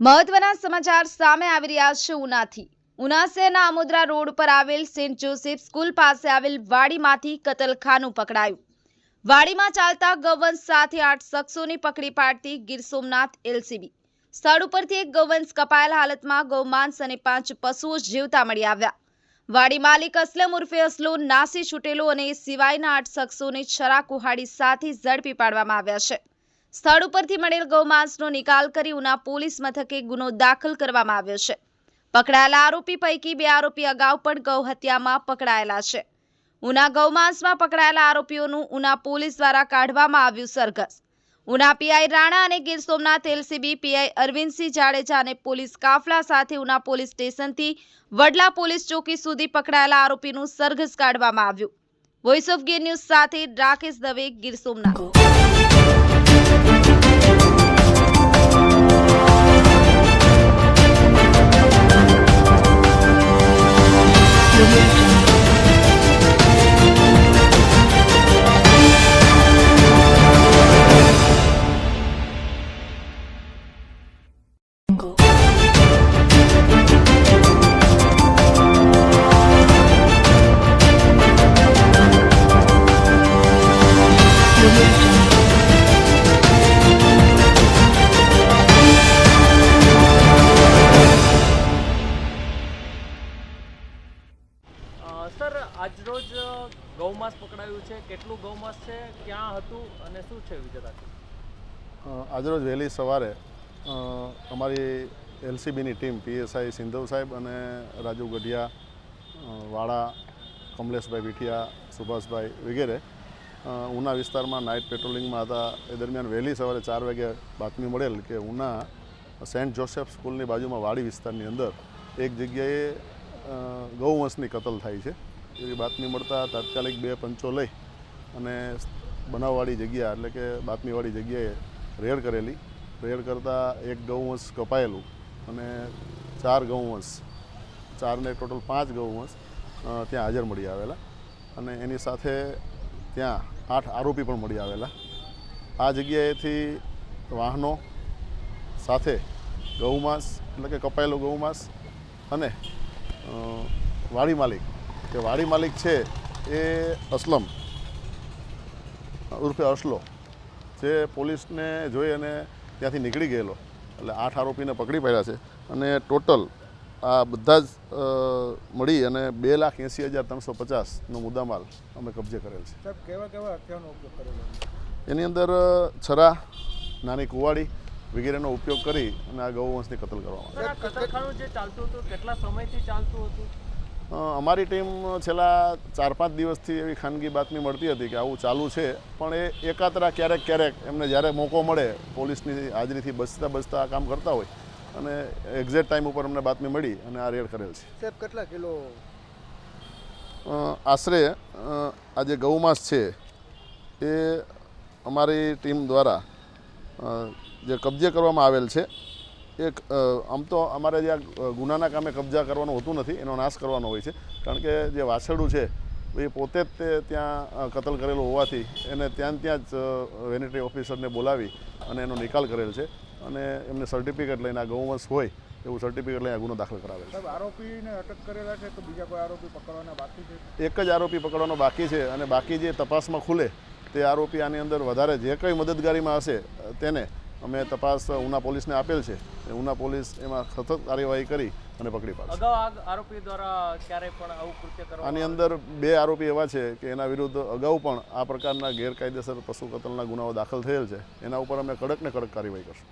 મહત્વના સમાચાર સામે આવી રહ્યા છે ઉનાથી. ઉના શહેરના આમોદરા રોડ પર આવેલ સેન્ટ જોસેફ સ્કૂલ પાસે આવેલ વાડીમાંથી કતલખાનું પકડાયું. વાડીમાં ચાલતા ગૌવંશ સાથે આઠ શખ્સોની પકડી પાડતી ગીર સોમનાથ એલસીબી. સ્થળ ઉપરથી એક ગૌવંશ કપાયેલ હાલતમાં ગૌમાંસ અને પાંચ પશુઓ જીવતા મળી આવ્યા. વાડી માલિક અસલમ ઉર્ફે અસલો નાસી છૂટેલો અને સિવાયના આઠ શખ્સોને છરા કુહાડી સાથે ઝડપી પાડવામાં આવ્યા છે. સ્થળ ઉપરથી મળેલ ગૌમાંસનો નિકાલ કરી ઉના પોલીસ મથકે ગુનો દાખલ કરવામાં આવ્યો છે. પકડાયેલા આરોપી પૈકી બે આરોપી અગાઉ પણ ગૌ હત્યામાં પકડાયેલા છે. ઉના ગૌમાંસમાં પકડાયેલા આરોપીઓનું ઉના પોલીસ દ્વારા કાઢવામાં આવ્યું સરઘસ. ઉના પીઆઈ રાણા અને Gir Somnath L C B P I Arvindsinh Jadeja police કાફલા સાથે ઉના પોલીસ સ્ટેશનથી વડલા પોલીસ ચોકી સુધી પકડાયેલા આરોપીનું સરઘસ કાઢવામાં આવ્યું. વોઇસ ઓફ ગીર ન્યૂઝ સાથે રાકેશ દવે ગીર સોમનાથ. ગૌમાંસ પકડાયું છે? કેટલું ગૌમાંસ છે? ક્યાં હતું? અને શું છે વિગત આજરોજ વહેલી સવારે અમારી એલસીબીની ટીમ, પીએસઆઈ સિંધવ સાહેબ અને રાજુ ગઢિયા વાળા કમલેશભાઈ વિઠિયા, સુભાષભાઈ વગેરે ઉના વિસ્તારમાં નાઇટ પેટ્રોલિંગમાં હતા. એ દરમિયાન વહેલી સવારે ચાર વાગે બાતમી મળેલ કે ઉના સેન્ટ જોસેફ સ્કૂલની બાજુમાં વાડી વિસ્તારની અંદર એક જગ્યાએ ગૌવંશની કતલ થાય છે. એવી બાતમી મળતા તાત્કાલિક બે પંચો લઈ અને બનાવવાળી જગ્યા, એટલે કે બાતમીવાળી જગ્યાએ રેડ કરેલી. રેડ કરતાં એક ગૌવંશ કપાયેલું અને ચાર ગૌવંશ, ચારને ટોટલ પાંચ ગૌવંશ ત્યાં હાજર મળી આવેલા. અને એની સાથે ત્યાં આઠ આરોપી પણ મળી આવેલા. આ જગ્યાએથી વાહનો સાથે ગૌમાંસ, એટલે કે કપાયેલું ગૌમાંસ અને વાડી માલિક કે વાડી માલિક છે એ અસલમ ઉર્ફે અસલો જે પોલીસને જોઈ અને ત્યાંથી નીકળી ગયેલો. એટલે આઠ આરોપીને પકડી પાડ્યા છે અને ટોટલ આ બધા જ મળી અને બે લાખ એંસી હજાર ત્રણસો પચાસનો મુદ્દામાલ અમે કબજે કરેલ છે. કેવા કેવા હથિયારનો ઉપયોગ કરેલો એની અંદર છરા નાની કુવાડી વગેરેનો ઉપયોગ કરી અને આ ગૌવંશની કતલ કરવામાં આવી. સર આ કતલખાનું જે ચાલતું હતું કેટલા સમયથી ચાલતું હતું? અમારી ટીમ છેલ્લા ચાર પાંચ દિવસથી એવી ખાનગી બાતમી મળતી હતી કે આવું ચાલુ છે પણ એ એકાતરા ક્યારેક ક્યારેક એમને જ્યારે મોકો મળે પોલીસની હાજરીથી બચતા બચતા આ કામ કરતા હોય અને એક્ઝેક્ટ ટાઈમ ઉપર અમને બાતમી મળી અને આ રેડ કરેલ છે. સાહેબ કેટલા કિલો? આશરે આ જે ગૌમાંસ છે એ અમારી ટીમ દ્વારા જે કબજે કરવામાં આવેલ છે એક આમ તો અમારે જે આ ગુનાના કામે કબજા કરવાનું હોતું નથી એનો નાશ કરવાનો હોય છે. કારણ કે જે વાછરડું છે એ પોતે જ તે ત્યાં કતલ કરેલું હોવાથી એને ત્યાં ત્યાં જ વેનેટરી ઓફિસરને બોલાવી અને એનો નિકાલ કરેલ છે. અને એમને સર્ટિફિકેટ લઈને આ ગૌવંશ હોય એવું સર્ટિફિકેટ લઈને આ ગુનો દાખલ કરાવેલ છે. આરોપીને અટક કરેલા છે તો બીજા કોઈ આરોપી પકડવાના બાકી છે? એક જ આરોપી પકડવાનો બાકી છે અને બાકી જે તપાસમાં ખુલે તે આરોપી આની અંદર વધારે જે કંઈ મદદગારીમાં હશે તેને અમે તપાસ ઉના પોલીસને આપેલ છે. ઉના પોલીસ એમાં સતત કાર્યવાહી કરી અને પકડી પાડશે. આરોપી દ્વારા ક્યારેય પણ આવું કૃત્ય કરવામાં આની અંદર બે આરોપી એવા છે કે એના વિરુદ્ધ અગાઉ પણ આ પ્રકારના ગેરકાયદેસર પશુ કતલના ગુનાઓ દાખલ થયેલ છે. એના ઉપર અમે કડક ને કડક કાર્યવાહી કરશું.